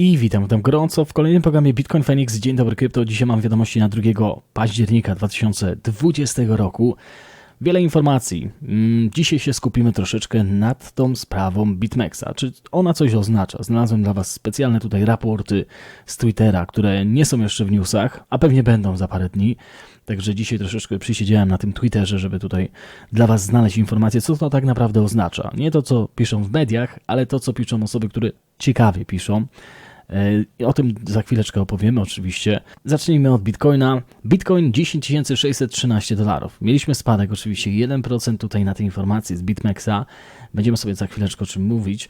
I witam, witam gorąco w kolejnym programie Bitcoin Phoenix. Dzień dobry krypto. Dzisiaj mam wiadomości na 2 października 2020 roku. Wiele informacji. Mm, Dzisiaj się skupimy troszeczkę nad tą sprawą BitMEXa. Czy ona coś oznacza? Znalazłem dla Was specjalne tutaj raporty z Twittera, które nie są jeszcze w newsach, a pewnie będą za parę dni. Także dzisiaj troszeczkę przysiedziałem na tym Twitterze, żeby tutaj dla Was znaleźć informacje, co to tak naprawdę oznacza. Nie to, co piszą w mediach, ale to, co piszą osoby, które ciekawie piszą. E, O tym za chwileczkę opowiemy oczywiście. Zacznijmy od Bitcoina. Bitcoin 10 613 dolarów. Mieliśmy spadek oczywiście 1% tutaj na tej informacji z BitMEXa. Będziemy sobie za chwileczkę o czym mówić.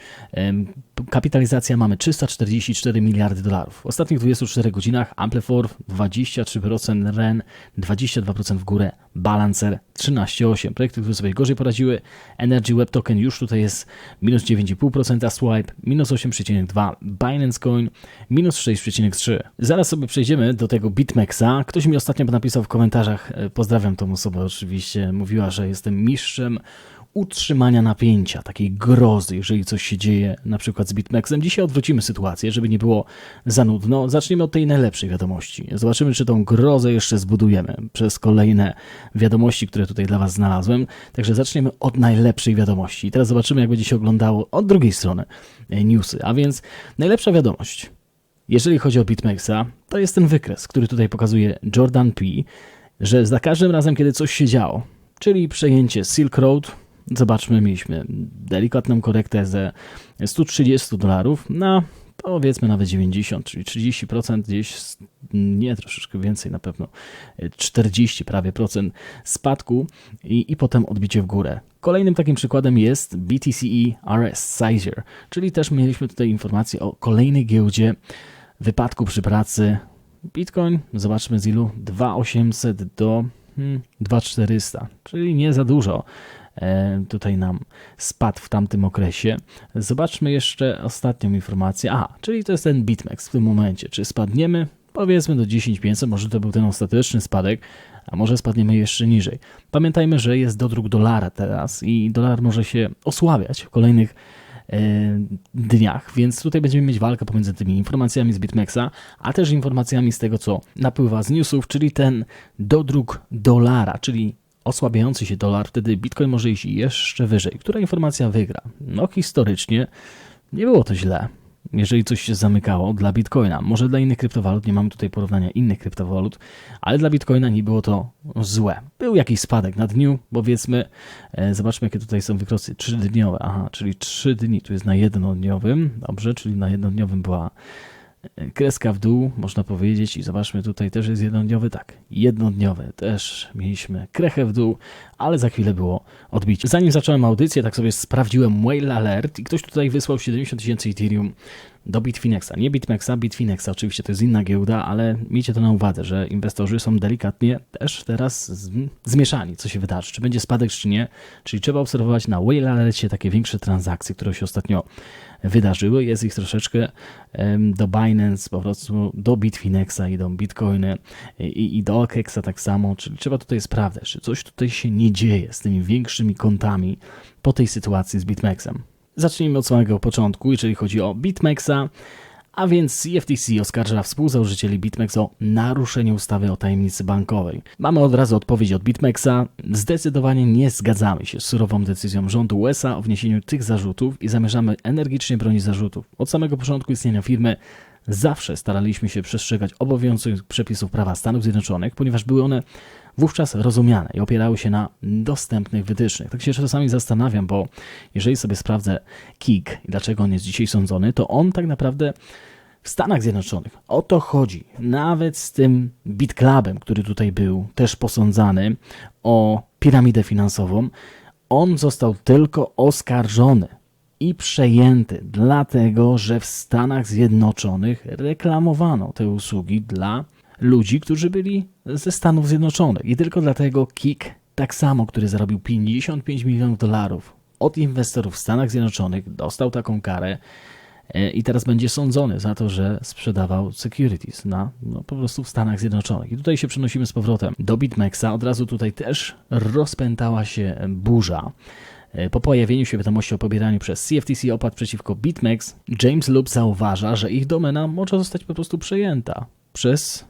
Kapitalizacja mamy 344 miliardy dolarów. W ostatnich 24 godzinach Amplifor 23%, REN 22% w górę, Balancer 13,8%. Projekty, które sobie gorzej poradziły. Energy Web Token już tutaj jest minus 9,5%, Swipe minus 8,2%, Binance Coin minus 6,3%. Zaraz sobie przejdziemy do tego BitMEXa. Ktoś mi ostatnio napisał w komentarzach, e, pozdrawiam tą osobę oczywiście, mówiła, że jestem mistrzem utrzymania napięcia, takiej grozy, jeżeli coś się dzieje na przykład z BitMEXem. Dzisiaj odwrócimy sytuację, żeby nie było za nudno. Zaczniemy od tej najlepszej wiadomości. Zobaczymy, czy tą grozę jeszcze zbudujemy przez kolejne wiadomości, które tutaj dla Was znalazłem. Także zaczniemy od najlepszej wiadomości. I teraz zobaczymy, jak będzie się oglądało od drugiej strony e, newsy. A więc najlepsza wiadomość. Jeżeli chodzi o BitMEXa, to jest ten wykres, który tutaj pokazuje Jordan P., że za każdym razem, kiedy coś się działo, czyli przejęcie Silk Road, zobaczmy, mieliśmy delikatną korektę ze 130 dolarów na powiedzmy nawet 90, czyli 30% gdzieś, nie troszeczkę więcej na pewno, 40 prawie procent spadku i, i potem odbicie w górę. Kolejnym takim przykładem jest BTCE RS Sizer, czyli też mieliśmy tutaj informację o kolejnej giełdzie wypadku przy pracy. Bitcoin, zobaczmy z ilu, 2800 do hmm, 2400, czyli nie za dużo tutaj nam spadł w tamtym okresie. Zobaczmy jeszcze ostatnią informację. Aha, czyli to jest ten BitMEX w tym momencie. Czy spadniemy? Powiedzmy do 10500, może to był ten ostateczny spadek, a może spadniemy jeszcze niżej. Pamiętajmy, że jest dodruk dolara teraz i dolar może się osłabiać w kolejnych e, dniach, więc tutaj będziemy mieć walkę pomiędzy tymi informacjami z BitMEXa, a też informacjami z tego, co napływa z newsów, czyli ten dodruk dolara, czyli osłabiający się dolar, wtedy Bitcoin może iść jeszcze wyżej. Która informacja wygra? No historycznie nie było to źle, jeżeli coś się zamykało dla Bitcoina. Może dla innych kryptowalut, nie mamy tutaj porównania innych kryptowalut, ale dla Bitcoina nie było to złe. Był jakiś spadek na dniu, powiedzmy, e, zobaczmy jakie tutaj są wykresy trzydniowe, aha, czyli trzy dni, tu jest na jednodniowym, dobrze, czyli na jednodniowym była kreska w dół, można powiedzieć, i zobaczmy, tutaj też jest jednodniowy, tak, jednodniowy, też mieliśmy krechę w dół, ale za chwilę było odbicie. Zanim zacząłem audycję, tak sobie sprawdziłem Whale Alert i ktoś tutaj wysłał 70 tysięcy Ethereum do Bitfinexa. Nie Bitmexa, Bitfinexa, oczywiście to jest inna giełda, ale miejcie to na uwadze, że inwestorzy są delikatnie też teraz zmieszani, co się wydarzy, czy będzie spadek, czy nie, czyli trzeba obserwować na Whale Alercie takie większe transakcje, które się ostatnio wydarzyły. Jest ich troszeczkę do Binance, po prostu do Bitfinexa idą Bitcoiny i, i do OKEXa tak samo, czyli trzeba tutaj sprawdzać, czy coś tutaj się nie dzieje z tymi większymi kontami po tej sytuacji z BitMEXem. Zacznijmy od samego początku, jeżeli chodzi o BitMEXa. A więc CFTC oskarża współzałożycieli BitMEX o naruszenie ustawy o tajemnicy bankowej. Mamy od razu odpowiedź od BitMEXa. Zdecydowanie nie zgadzamy się z surową decyzją rządu USA o wniesieniu tych zarzutów i zamierzamy energicznie bronić zarzutów. Od samego początku istnienia firmy zawsze staraliśmy się przestrzegać obowiązujących przepisów prawa Stanów Zjednoczonych, ponieważ były one wówczas rozumiane i opierały się na dostępnych wytycznych. Tak się czasami zastanawiam, bo jeżeli sobie sprawdzę KIK i dlaczego on jest dzisiaj sądzony, to on tak naprawdę w Stanach Zjednoczonych o to chodzi. Nawet z tym BitClubem, który tutaj był też posądzany o piramidę finansową, on został tylko oskarżony i przejęty, dlatego że w Stanach Zjednoczonych reklamowano te usługi dla ludzi, którzy byli ze Stanów Zjednoczonych. I tylko dlatego Kik, tak samo, który zarobił 55 milionów dolarów od inwestorów w Stanach Zjednoczonych, dostał taką karę i teraz będzie sądzony za to, że sprzedawał securities na no, po prostu w Stanach Zjednoczonych. I tutaj się przenosimy z powrotem do BitMEXa. Od razu tutaj też rozpętała się burza. E, Po pojawieniu się wiadomości o pobieraniu przez CFTC opłat przeciwko BitMEX, James Loop zauważa, że ich domena może zostać po prostu przejęta przez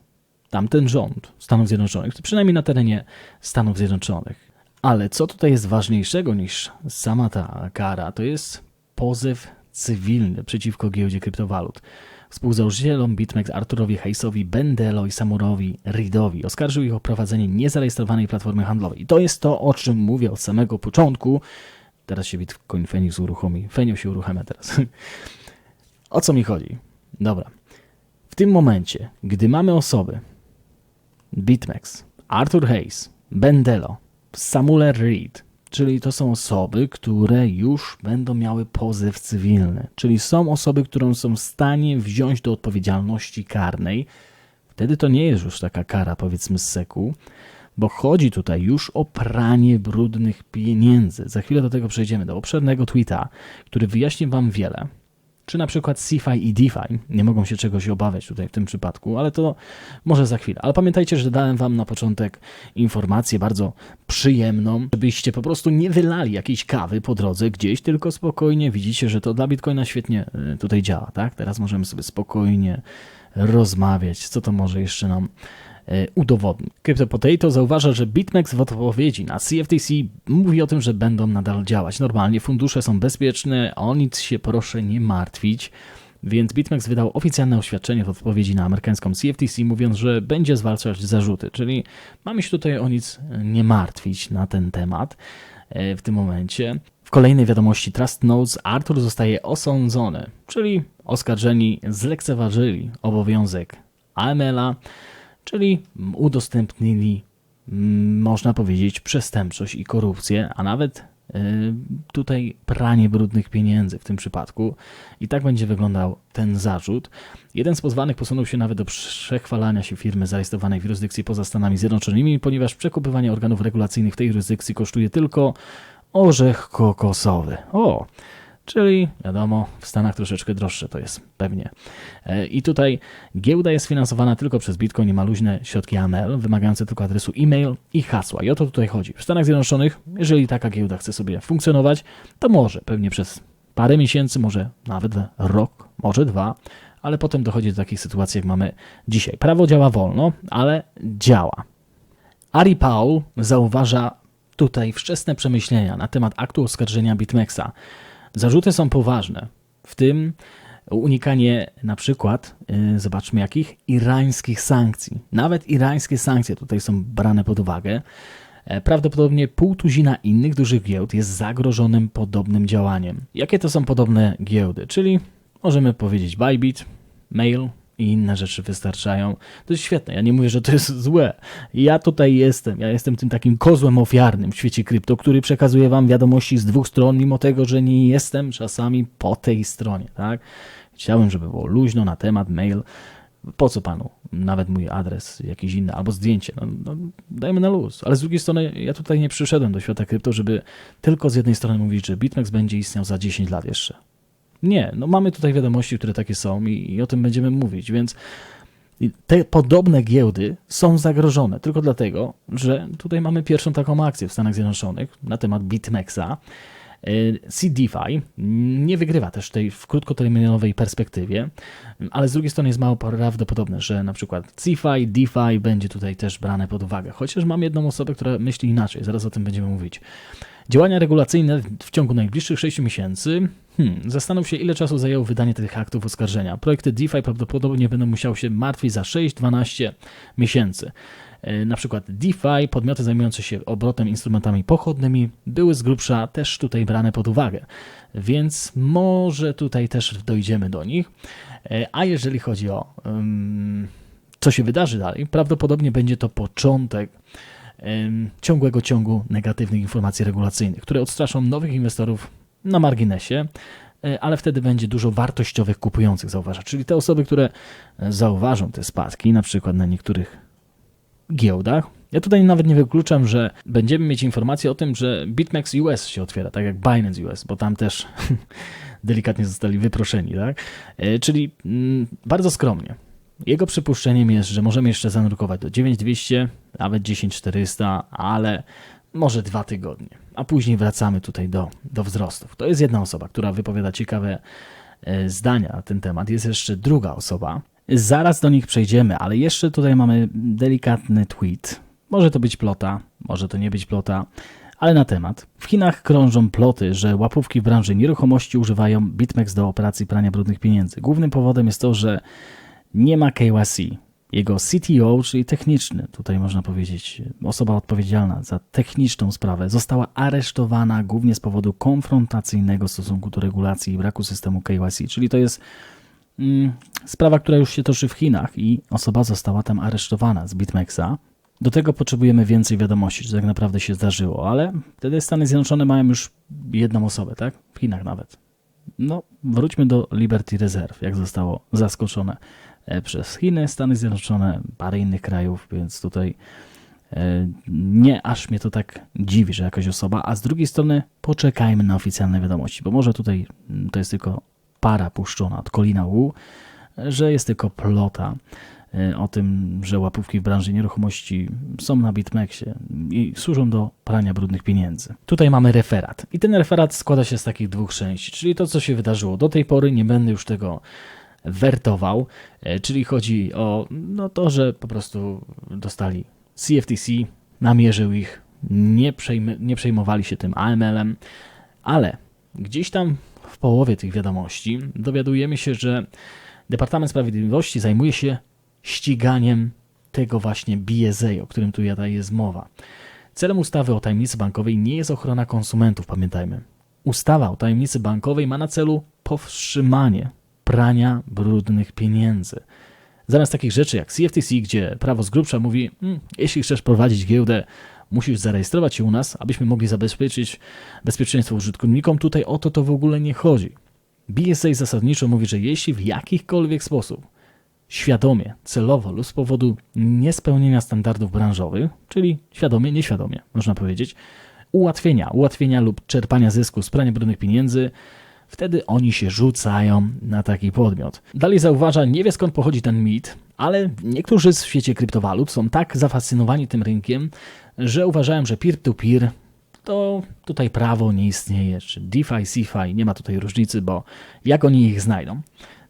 tamten rząd Stanów Zjednoczonych, przynajmniej na terenie Stanów Zjednoczonych. Ale co tutaj jest ważniejszego niż sama ta kara, to jest pozew cywilny przeciwko giełdzie kryptowalut. Współzałożycielom BitMEX Arturowi Hayesowi, Bendelo i Samurowi Reedowi oskarżył ich o prowadzenie niezarejestrowanej platformy handlowej. I to jest to, o czym mówię od samego początku. Teraz się Bitcoin Phoenix uruchomi. Fenio się uruchamia teraz. o co mi chodzi? Dobra. W tym momencie, gdy mamy osoby BitMEX, Arthur Hayes, Bendelo, Samuel Reed, czyli to są osoby, które już będą miały pozew cywilny, czyli są osoby, które są w stanie wziąć do odpowiedzialności karnej. Wtedy to nie jest już taka kara, powiedzmy, z seku, bo chodzi tutaj już o pranie brudnych pieniędzy. Za chwilę do tego przejdziemy, do obszernego tweeta, który wyjaśni Wam wiele. Czy na przykład CeFi i DeFi nie mogą się czegoś obawiać tutaj w tym przypadku, ale to może za chwilę. Ale pamiętajcie, że dałem Wam na początek informację bardzo przyjemną, żebyście po prostu nie wylali jakiejś kawy po drodze gdzieś, tylko spokojnie widzicie, że to dla Bitcoina świetnie y, tutaj działa, tak? Teraz możemy sobie spokojnie rozmawiać, co to może jeszcze nam udowodni. CryptoPotato zauważa, że BitMEX w odpowiedzi na CFTC mówi o tym, że będą nadal działać. Normalnie fundusze są bezpieczne, o nic się proszę nie martwić. Więc BitMEX wydał oficjalne oświadczenie w odpowiedzi na amerykańską CFTC, mówiąc, że będzie zwalczać zarzuty. Czyli mamy się tutaj o nic nie martwić na ten temat e, w tym momencie. W kolejnej wiadomości Trust Notes Arthur zostaje osądzony, czyli oskarżeni zlekceważyli obowiązek AML-a, czyli udostępnili, mm, można powiedzieć, przestępczość i korupcję, a nawet y, tutaj pranie brudnych pieniędzy w tym przypadku. I tak będzie wyglądał ten zarzut. Jeden z pozwanych posunął się nawet do przechwalania się firmy zarejestrowanej w jurysdykcji poza Stanami Zjednoczonymi, ponieważ przekupywanie organów regulacyjnych w tej jurysdykcji kosztuje tylko orzech kokosowy. O, czyli wiadomo, w Stanach troszeczkę droższe to jest pewnie. E, I tutaj giełda jest finansowana tylko przez Bitcoin i ma luźne środki AML, wymagające tylko adresu e-mail i hasła. I o to tutaj chodzi. W Stanach Zjednoczonych, jeżeli taka giełda chce sobie funkcjonować, to może pewnie przez parę miesięcy, może nawet rok, może dwa, ale potem dochodzi do takich sytuacji, jak mamy dzisiaj. Prawo działa wolno, ale działa. Ari Paul zauważa tutaj wczesne przemyślenia na temat aktu oskarżenia BitMEXa. Zarzuty są poważne, w tym unikanie na przykład, yy, zobaczmy jakich, irańskich sankcji. Nawet irańskie sankcje tutaj są brane pod uwagę. E, Prawdopodobnie pół tuzina innych dużych giełd jest zagrożonym podobnym działaniem. Jakie to są podobne giełdy? Czyli możemy powiedzieć Bybit, Mail i inne rzeczy wystarczają. To jest świetne. Ja nie mówię, że to jest złe. Ja tutaj jestem. Ja jestem tym takim kozłem ofiarnym w świecie krypto, który przekazuje wam wiadomości z dwóch stron, mimo tego, że nie jestem czasami po tej stronie, tak? Chciałem, żeby było luźno na temat mail. Po co panu? Nawet mój adres, jakiś inny, albo zdjęcie. No, no, dajmy na luz. Ale z drugiej strony, ja tutaj nie przyszedłem do świata krypto, żeby tylko z jednej strony mówić, że BitMEX będzie istniał za 10 lat jeszcze. Nie, no mamy tutaj wiadomości, które takie są i, i o tym będziemy mówić, więc te podobne giełdy są zagrożone tylko dlatego, że tutaj mamy pierwszą taką akcję w Stanach Zjednoczonych na temat BitMEXa. Y, CDFI nie wygrywa też tej w krótkoterminowej perspektywie, ale z drugiej strony jest mało prawdopodobne, że na przykład CFI, DeFi będzie tutaj też brane pod uwagę. Chociaż mam jedną osobę, która myśli inaczej, zaraz o tym będziemy mówić. Działania regulacyjne w ciągu najbliższych 6 miesięcy. Hmm, zastanów się, ile czasu zajęło wydanie tych aktów oskarżenia. Projekty DeFi prawdopodobnie będą musiały się martwić za 6-12 miesięcy. E, Na przykład DeFi, podmioty zajmujące się obrotem instrumentami pochodnymi, były z grubsza też tutaj brane pod uwagę, więc może tutaj też dojdziemy do nich. E, A jeżeli chodzi o co się wydarzy dalej, prawdopodobnie będzie to początek ciągłego ciągu negatywnych informacji regulacyjnych, które odstraszą nowych inwestorów na marginesie. e, ale wtedy będzie dużo wartościowych kupujących zauważa. Czyli te osoby, które zauważą te spadki, na przykład na niektórych giełdach. Ja tutaj nawet nie wykluczam, że będziemy mieć informacje o tym, że BitMEX US się otwiera, tak jak Binance US, bo tam też delikatnie zostali wyproszeni, tak? E, Czyli mm, bardzo skromnie. Jego przypuszczeniem jest, że możemy jeszcze zanurkować do 9200, nawet 10400, ale może dwa tygodnie, a później wracamy tutaj do, do wzrostów. To jest jedna osoba, która wypowiada ciekawe e, zdania na ten temat. Jest jeszcze druga osoba. Zaraz do nich przejdziemy, ale jeszcze tutaj mamy delikatny tweet. Może to być plota, może to nie być plota, ale na temat. W Chinach krążą ploty, że łapówki w branży nieruchomości używają BitMEX do operacji prania brudnych pieniędzy. Głównym powodem jest to, że nie ma KYC. Jego CTO, czyli techniczny, tutaj można powiedzieć, osoba odpowiedzialna za techniczną sprawę, została aresztowana głównie z powodu konfrontacyjnego stosunku do regulacji i braku systemu KYC. Czyli to jest sprawa, która już się toczy w Chinach i osoba została tam aresztowana z BitMEXa. Do tego potrzebujemy więcej wiadomości, czy tak naprawdę się zdarzyło, ale wtedy Stany Zjednoczone mają już jedną osobę, tak? W Chinach nawet. No, wróćmy do Liberty Reserve, jak zostało zaskoczone e, przez Chiny, Stany Zjednoczone, parę innych krajów, więc tutaj e, nie aż mnie to tak dziwi, że jakaś osoba, a z drugiej strony poczekajmy na oficjalne wiadomości, bo może tutaj mm, to jest tylko para puszczona od Kolina Wu, że jest tylko plota e, o tym, że łapówki w branży nieruchomości są na BitMEXie i służą do prania brudnych pieniędzy. Tutaj mamy referat i ten referat składa się z takich dwóch części, czyli to, co się wydarzyło do tej pory, nie będę już tego wertował, e, czyli chodzi o no, to, że po prostu dostali CFTC, namierzył ich, nie, nie przejmowali się tym AML-em, ale gdzieś tam w połowie tych wiadomości dowiadujemy się, że Departament Sprawiedliwości zajmuje się ściganiem tego właśnie BSA, o którym tu jest mowa. Celem ustawy o tajemnicy bankowej nie jest ochrona konsumentów, pamiętajmy. Ustawa o tajemnicy bankowej ma na celu powstrzymanie prania brudnych pieniędzy. Zamiast takich rzeczy jak CFTC, gdzie prawo z grubsza mówi, mm, jeśli chcesz prowadzić giełdę, musisz zarejestrować się u nas, abyśmy mogli zabezpieczyć bezpieczeństwo użytkownikom, tutaj o to to w ogóle nie chodzi. BSA zasadniczo mówi, że jeśli w jakikolwiek sposób świadomie, celowo lub z powodu niespełnienia standardów branżowych, czyli świadomie, nieświadomie, można powiedzieć, ułatwienia, ułatwienia lub czerpania zysku z prania brudnych pieniędzy, wtedy oni się rzucają na taki podmiot. Dalej zauważa, nie wie skąd pochodzi ten mit, ale niektórzy w świecie kryptowalut są tak zafascynowani tym rynkiem, że uważają, że peer-to-peer to tutaj prawo nie istnieje, czy DeFi, CeFi, nie ma tutaj różnicy, bo jak oni ich znajdą?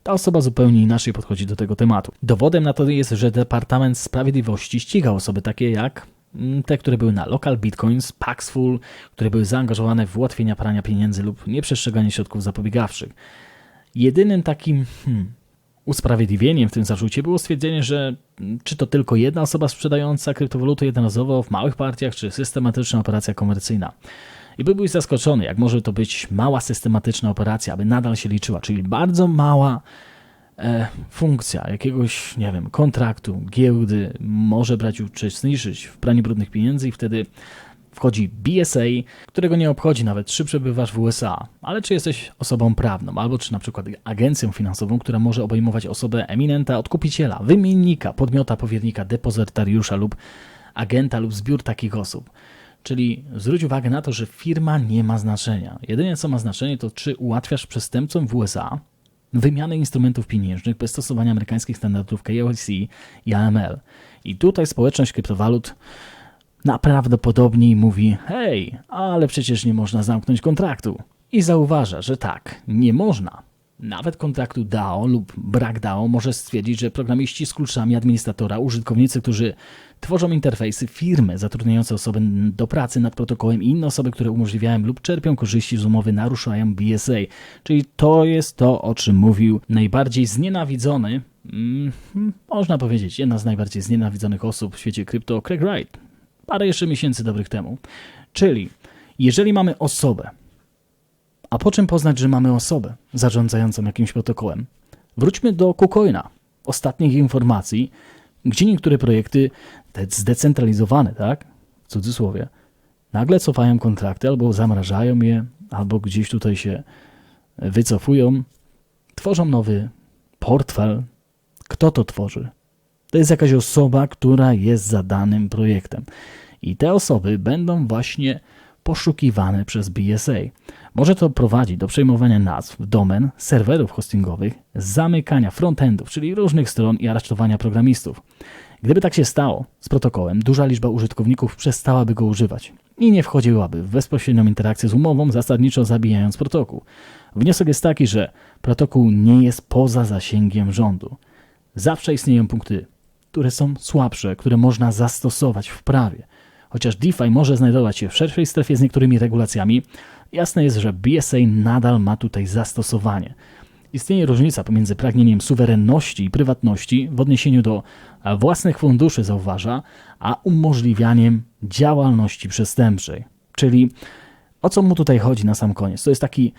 Ta osoba zupełnie inaczej podchodzi do tego tematu. Dowodem na to jest, że Departament Sprawiedliwości ścigał osoby takie jak mm, te, które były na Local Bitcoins, Paxful, które były zaangażowane w ułatwienia prania pieniędzy lub nieprzestrzeganie środków zapobiegawczych. Jedynym takim hmm, usprawiedliwieniem w tym zarzucie było stwierdzenie, że czy to tylko jedna osoba sprzedająca kryptowaluty jednorazowo w małych partiach, czy systematyczna operacja komercyjna. I byłbyś zaskoczony, jak może to być mała systematyczna operacja, aby nadal się liczyła, czyli bardzo mała e, funkcja jakiegoś, nie wiem, kontraktu, giełdy może brać uczestniczyć w praniu brudnych pieniędzy i wtedy wchodzi BSA, którego nie obchodzi nawet, czy przebywasz w USA, ale czy jesteś osobą prawną, albo czy na przykład agencją finansową, która może obejmować osobę eminenta, odkupiciela, wymiennika, podmiota, powiernika, depozytariusza lub agenta lub zbiór takich osób. Czyli zwróć uwagę na to, że firma nie ma znaczenia. Jedynie co ma znaczenie to, czy ułatwiasz przestępcom w USA wymianę instrumentów pieniężnych bez stosowania amerykańskich standardów KYC i AML. I tutaj społeczność kryptowalut najprawdopodobniej mówi: Hej, ale przecież nie można zamknąć kontraktu. I zauważa, że tak, nie można. Nawet kontraktu DAO lub brak DAO może stwierdzić, że programiści z kluczami administratora, użytkownicy, którzy tworzą interfejsy, firmy zatrudniające osoby do pracy nad protokołem i inne osoby, które umożliwiają lub czerpią korzyści z umowy, naruszają BSA. Czyli to jest to, o czym mówił najbardziej znienawidzony, mm, można powiedzieć, jedna z najbardziej znienawidzonych osób w świecie krypto, Craig Wright, parę jeszcze miesięcy dobrych temu. Czyli jeżeli mamy osobę, a po czym poznać, że mamy osobę zarządzającą jakimś protokołem? Wróćmy do KuCoina, ostatnich informacji, gdzie niektóre projekty te zdecentralizowane, tak, w cudzysłowie, nagle cofają kontrakty albo zamrażają je, albo gdzieś tutaj się wycofują, tworzą nowy portfel. Kto to tworzy? To jest jakaś osoba, która jest za danym projektem. I te osoby będą właśnie poszukiwane przez BSA. Może to prowadzić do przejmowania nazw, domen, serwerów hostingowych, zamykania frontendów, czyli różnych stron i aresztowania programistów. Gdyby tak się stało z protokołem, duża liczba użytkowników przestałaby go używać i nie wchodziłaby w bezpośrednią interakcję z umową, zasadniczo zabijając protokół. Wniosek jest taki, że protokół nie jest poza zasięgiem rządu. Zawsze istnieją punkty, które są słabsze, które można zastosować w prawie. Chociaż DeFi może znajdować się w szerszej strefie z niektórymi regulacjami, jasne jest, że BSA nadal ma tutaj zastosowanie. Istnieje różnica pomiędzy pragnieniem suwerenności i prywatności w odniesieniu do e, własnych funduszy, zauważa, a umożliwianiem działalności przestępczej. Czyli o co mu tutaj chodzi na sam koniec? To jest taki,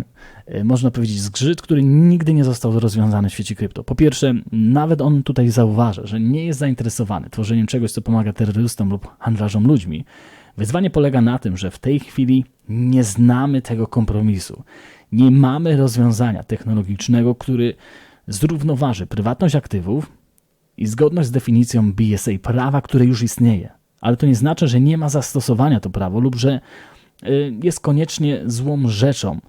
można powiedzieć, zgrzyt, który nigdy nie został rozwiązany w świecie krypto. Po pierwsze, nawet on tutaj zauważa, że nie jest zainteresowany tworzeniem czegoś, co pomaga terrorystom lub handlarzom ludźmi. Wyzwanie polega na tym, że w tej chwili nie znamy tego kompromisu. Nie mamy rozwiązania technologicznego, który zrównoważy prywatność aktywów i zgodność z definicją BSA prawa, które już istnieje. Ale to nie znaczy, że nie ma zastosowania to prawo lub że jest koniecznie złą rzeczą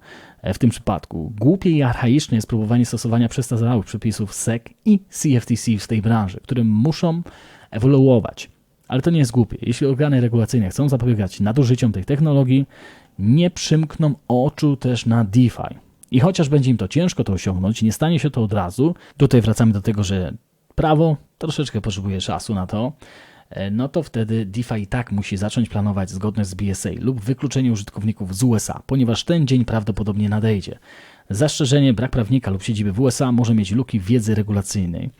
e, w tym przypadku. Głupie i archaiczne jest próbowanie stosowania przestarzałych przepisów SEC i CFTC w tej branży, które muszą ewoluować. Ale to nie jest głupie. Jeśli organy regulacyjne chcą zapobiegać nadużyciom tej technologii, nie przymkną oczu też na DeFi. I chociaż będzie im to ciężko to osiągnąć, nie stanie się to od razu, tutaj wracamy do tego, że prawo troszeczkę potrzebuje czasu na to, no to wtedy DeFi i tak musi zacząć planować zgodność z BSA lub wykluczenie użytkowników z USA, ponieważ ten dzień prawdopodobnie nadejdzie. Zastrzeżenie brak prawnika lub siedziby w USA może mieć luki wiedzy regulacyjnej.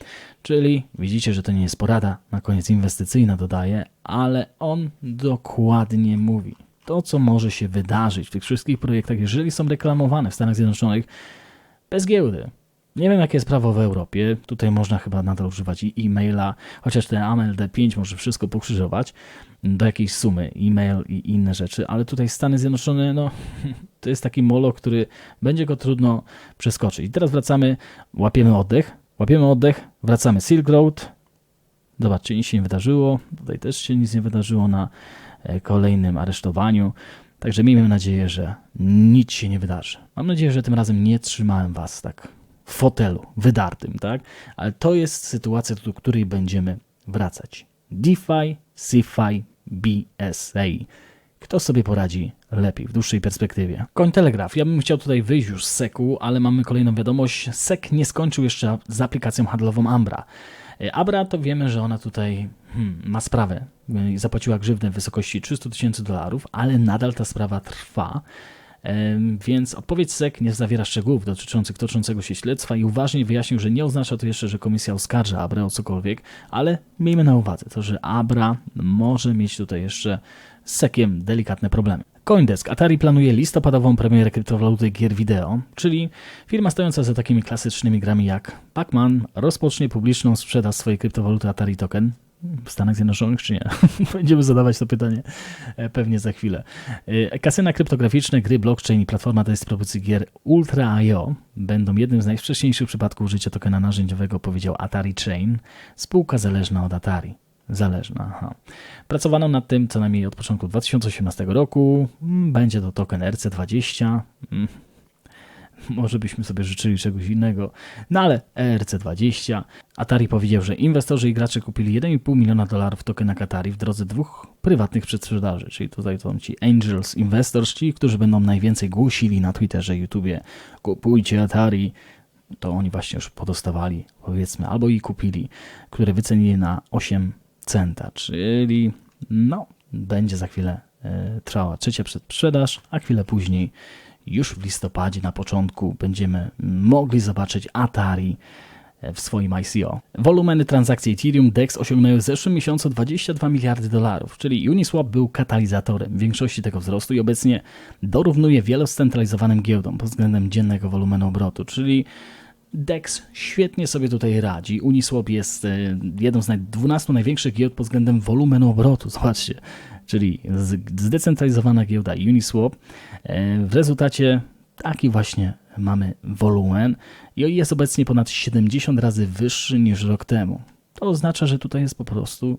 Czyli widzicie, że to nie jest porada, na koniec inwestycyjna dodaje, ale on dokładnie mówi to, co może się wydarzyć w tych wszystkich projektach, jeżeli są reklamowane w Stanach Zjednoczonych bez giełdy. Nie wiem, jakie jest prawo w Europie. Tutaj można chyba nadal używać e-maila, chociaż ten AMLD5 może wszystko pokrzyżować do jakiejś sumy, e-mail i inne rzeczy, ale tutaj Stany Zjednoczone, no, to jest taki molo, który będzie go trudno przeskoczyć. I teraz wracamy, łapiemy oddech, łapiemy oddech, wracamy Silk Road. Zobaczcie, nic się nie wydarzyło. Tutaj też się nic nie wydarzyło na E, kolejnym aresztowaniu. Także miejmy nadzieję, że nic się nie wydarzy. Mam nadzieję, że tym razem nie trzymałem Was tak fotelu wydartym, tak? Ale to jest sytuacja, do której będziemy wracać. DeFi, CeFi, BSA. Kto sobie poradzi lepiej w dłuższej perspektywie? Koń Telegraf. Ja bym chciał tutaj wyjść już z SEC-u, ale mamy kolejną wiadomość. SEC nie skończył jeszcze z aplikacją handlową Ambra. E, Abra to wiemy, że ona tutaj hmm, ma sprawę. E, zapłaciła grzywnę w wysokości 300 tysięcy dolarów, ale nadal ta sprawa trwa. Więc odpowiedź SEC nie zawiera szczegółów dotyczących toczącego się śledztwa i uważnie wyjaśnił, że nie oznacza to jeszcze, że komisja oskarża Abra o cokolwiek, ale miejmy na uwadze to, że Abra może mieć tutaj jeszcze z SECiem delikatne problemy. Coindesk. Atari planuje listopadową premierę kryptowaluty gier wideo, czyli firma stojąca za takimi klasycznymi grami jak Pac-Man rozpocznie publiczną sprzedaż swojej kryptowaluty Atari Token w Stanach Zjednoczonych, czy nie? Będziemy zadawać to pytanie e, pewnie za chwilę. E, kasyna kryptograficzne, gry blockchain i platforma dystrybucji gier Ultra.io będą jednym z najwcześniejszych przypadków użycia tokena narzędziowego, powiedział Atari Chain, spółka zależna od Atari. Zależna. Aha. Pracowano nad tym co najmniej od początku 2018 roku. Mm, będzie to token RC20. Może byśmy sobie życzyli czegoś innego. No ale ERC20. Atari powiedział, że inwestorzy i gracze kupili 1,5 miliona dolarów tokena Atari w drodze dwóch prywatnych przedsprzedaży. Czyli tutaj są ci Angels Investors, ci, którzy będą najwięcej głosili na Twitterze, YouTubie. Kupujcie Atari to oni właśnie już podostawali, powiedzmy, albo i kupili, które wycenili na 8 centa, czyli no, będzie za chwilę e, trwała trzecia przedsprzedaż, a chwilę później, już w listopadzie na początku, będziemy mogli zobaczyć Atari w swoim ICO. Wolumeny transakcji Ethereum DEX osiągnęły w zeszłym miesiącu 22 miliardy dolarów, czyli Uniswap był katalizatorem większości tego wzrostu i obecnie dorównuje wieloscentralizowanym giełdom pod względem dziennego wolumenu obrotu, czyli DEX świetnie sobie tutaj radzi. Uniswap jest e, jedną z 12 największych giełd pod względem wolumenu obrotu. Zobaczcie, czyli zdecentralizowana giełda Uniswap. E, w rezultacie taki właśnie mamy wolumen i jest obecnie ponad 70 razy wyższy niż rok temu. To oznacza, że tutaj jest po prostu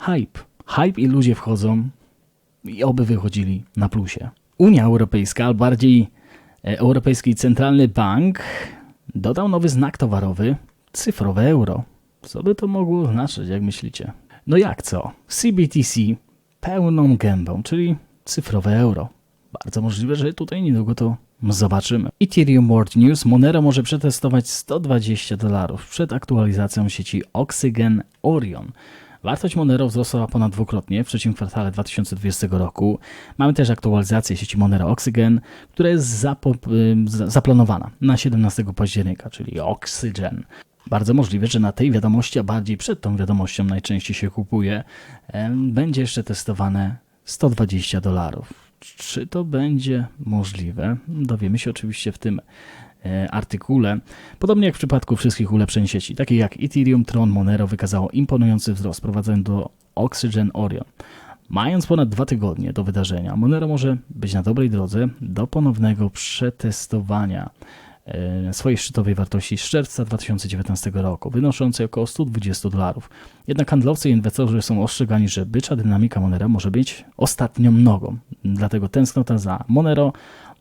hype. Hype i ludzie wchodzą i oby wychodzili na plusie. Unia Europejska, a bardziej e, Europejski Centralny Bank dodał nowy znak towarowy cyfrowe euro. Co by to mogło znaczyć, jak myślicie? No jak co? CBTC pełną gębą, czyli cyfrowe euro. Bardzo możliwe, że tutaj niedługo to zobaczymy. Ethereum World News Monero może przetestować 120 dolarów przed aktualizacją sieci Oxygen Orion. Wartość Monero wzrosła ponad dwukrotnie w trzecim kwartale 2020 roku. Mamy też aktualizację sieci Monero Oxygen, która jest zaplanowana na 17 października, czyli Oxygen. Bardzo możliwe, że na tej wiadomości, a bardziej przed tą wiadomością najczęściej się kupuje, będzie jeszcze testowane 120 dolarów. Czy to będzie możliwe? Dowiemy się oczywiście w tym artykule. Podobnie jak w przypadku wszystkich ulepszeń sieci, takich jak Ethereum, Tron, Monero wykazało imponujący wzrost, prowadząc do Oxygen Orion. Mając ponad dwa tygodnie do wydarzenia, Monero może być na dobrej drodze do ponownego przetestowania e, swojej szczytowej wartości z czerwca 2019 roku, wynoszącej około 120 dolarów. Jednak handlowcy i inwestorzy są ostrzegani, że bycza dynamika Monero może być ostatnią nogą. Dlatego tęsknota za Monero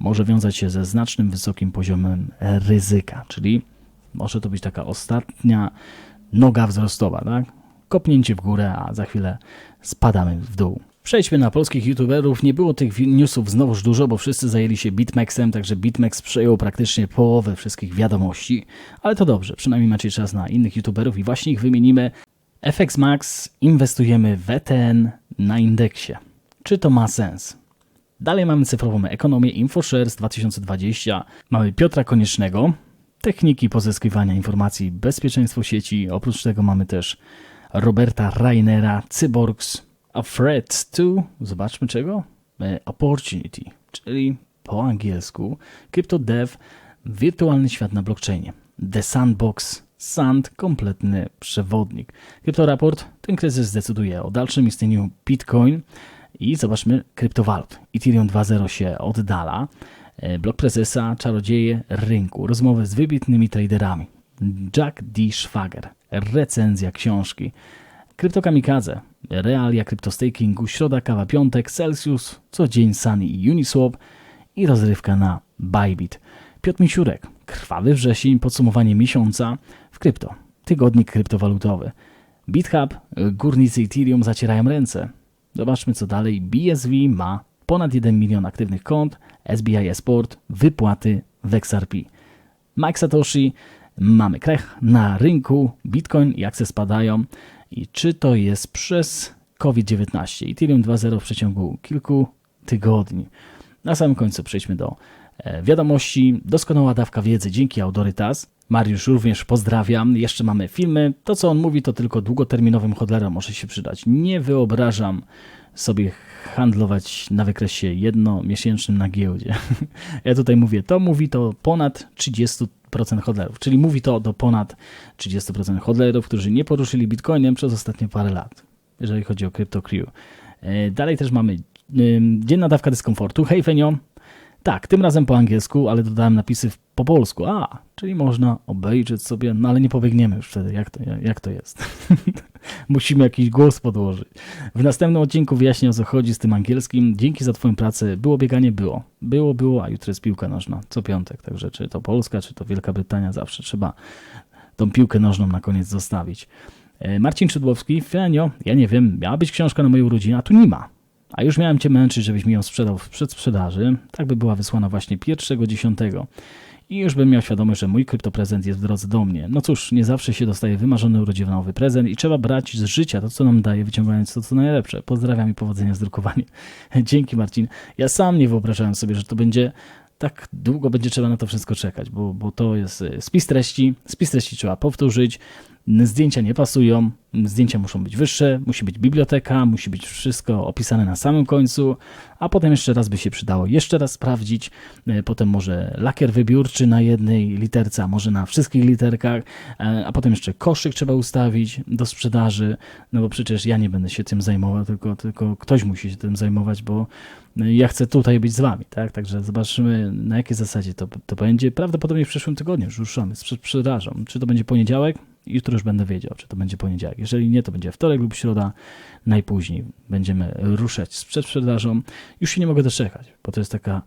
może wiązać się ze znacznym, wysokim poziomem ryzyka, czyli może to być taka ostatnia noga wzrostowa, tak? Kopnięcie w górę, a za chwilę spadamy w dół. Przejdźmy na polskich youtuberów. Nie było tych newsów znowuż dużo, bo wszyscy zajęli się BitMEXem, także BitMEX przejął praktycznie połowę wszystkich wiadomości. Ale to dobrze, przynajmniej macie czas na innych youtuberów i właśnie ich wymienimy. FX Max inwestujemy w ETN na indeksie. Czy to ma sens? Dalej mamy cyfrową ekonomię InfoShares 2020. Mamy Piotra Koniecznego, techniki pozyskiwania informacji, bezpieczeństwo sieci. Oprócz tego mamy też Roberta Rainera, Cyborgs, a threat to, zobaczmy czego? E, Opportunity, czyli po angielsku CryptoDev, wirtualny świat na blockchainie. The Sandbox, Sand, kompletny przewodnik. CryptoRaport, ten kryzys zdecyduje o dalszym istnieniu Bitcoin i zobaczmy kryptowalut. Ethereum 2.0 się oddala. E, Blok prezesa, czarodzieje rynku, rozmowy z wybitnymi traderami. Jack D. Schwager, recenzja książki. Kryptokamikadze, realia kryptostakingu, środa, kawa, piątek, Celsius, co dzień Sunny i Uniswap i rozrywka na Bybit. Piotr Misiurek, krwawy wrzesień, podsumowanie miesiąca w krypto, tygodnik kryptowalutowy. BitHub, górnicy Ethereum zacierają ręce. Zobaczmy co dalej. BSV ma ponad 1 milion aktywnych kont, SBI Esport, wypłaty w XRP. Mike Satoshi, mamy krech na rynku, Bitcoin i akcje spadają. I czy to jest przez COVID-19? Ethereum 2.0 w przeciągu kilku tygodni. Na samym końcu przejdźmy do wiadomości. Doskonała dawka wiedzy dzięki Autorytas. Mariusz również pozdrawiam. Jeszcze mamy filmy. To, co on mówi, to tylko długoterminowym hodlerom może się przydać. Nie wyobrażam sobie handlować na wykresie jednomiesięcznym na giełdzie. ja tutaj mówię, to mówi to ponad 30% hodlerów, czyli mówi to do ponad 30% hodlerów, którzy nie poruszyli bitcoinem przez ostatnie parę lat, jeżeli chodzi o Crypto Crew. E, Dalej też mamy dzienna dawka dyskomfortu. Hej Fenio, tak, tym razem po angielsku, ale dodałem napisy po polsku. A, czyli można obejrzeć sobie, no ale nie pobiegniemy już wtedy, jak to, jak to jest. Musimy jakiś głos podłożyć. W następnym odcinku wyjaśnię o co chodzi z tym angielskim. Dzięki za Twoją pracę. Było bieganie? Było. Było, było, a jutro jest piłka nożna. Co piątek, także czy to Polska, czy to Wielka Brytania, zawsze trzeba tą piłkę nożną na koniec zostawić. E, Marcin Szydłowski, Fenio, ja nie wiem, miała być książka na moją urodzinę, a tu nie ma. A już miałem Cię męczyć, żebyś mi ją sprzedał w przedsprzedaży. Tak by była wysłana właśnie 1.10. I już bym miał świadomość, że mój kryptoprezent jest w drodze do mnie. No cóż, nie zawsze się dostaje wymarzony urodzinowy prezent i trzeba brać z życia to, co nam daje, wyciągając to, co najlepsze. Pozdrawiam i powodzenia z drukowaniem. Dzięki Marcin. Ja sam nie wyobrażałem sobie, że to będzie tak długo będzie trzeba na to wszystko czekać, bo, bo to jest y, spis treści. Spis treści trzeba powtórzyć. Zdjęcia nie pasują, zdjęcia muszą być wyższe, musi być biblioteka, musi być wszystko opisane na samym końcu, a potem jeszcze raz by się przydało jeszcze raz sprawdzić, e, potem może lakier wybiórczy na jednej literce, a może na wszystkich literkach, e, a potem jeszcze koszyk trzeba ustawić do sprzedaży, no bo przecież ja nie będę się tym zajmował, tylko, tylko ktoś musi się tym zajmować, bo e, ja chcę tutaj być z wami, tak? Także zobaczymy na jakiej zasadzie to, to będzie. Prawdopodobnie w przyszłym tygodniu już ruszamy z sprzedażą. Czy to będzie poniedziałek? Jutro już będę wiedział, czy to będzie poniedziałek. Jeżeli nie, to będzie wtorek lub środa. Najpóźniej będziemy ruszać z przedsprzedażą. Już się nie mogę doczekać, bo to jest taka,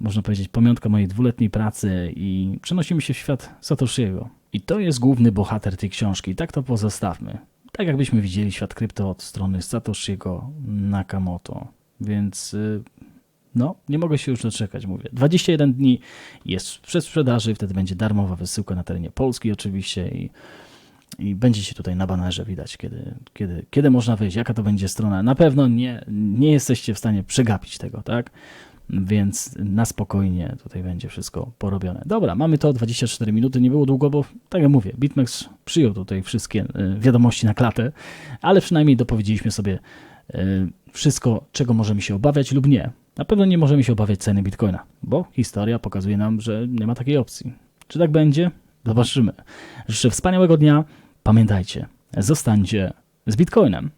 można powiedzieć, pamiątka mojej dwuletniej pracy i przenosimy się w świat Satoshiego. I to jest główny bohater tej książki. Tak to pozostawmy. Tak jakbyśmy widzieli świat krypto od strony Satoshiego Nakamoto. Więc y, no, nie mogę się już doczekać, mówię. 21 dni jest w przedsprzedaży, wtedy będzie darmowa wysyłka na terenie Polski oczywiście i, i będziecie tutaj na banerze widać, kiedy, kiedy, kiedy można wyjść, jaka to będzie strona. Na pewno nie, nie jesteście w stanie przegapić tego, tak? Więc na spokojnie tutaj będzie wszystko porobione. Dobra, mamy to 24 minuty, nie było długo, bo tak jak mówię, BitMEX przyjął tutaj wszystkie y, wiadomości na klatę, ale przynajmniej dopowiedzieliśmy sobie y, wszystko, czego możemy się obawiać lub nie. Na pewno nie możemy się obawiać ceny bitcoina, bo historia pokazuje nam, że nie ma takiej opcji. Czy tak będzie? Zobaczymy. Życzę wspaniałego dnia. Pamiętajcie, zostańcie z bitcoinem.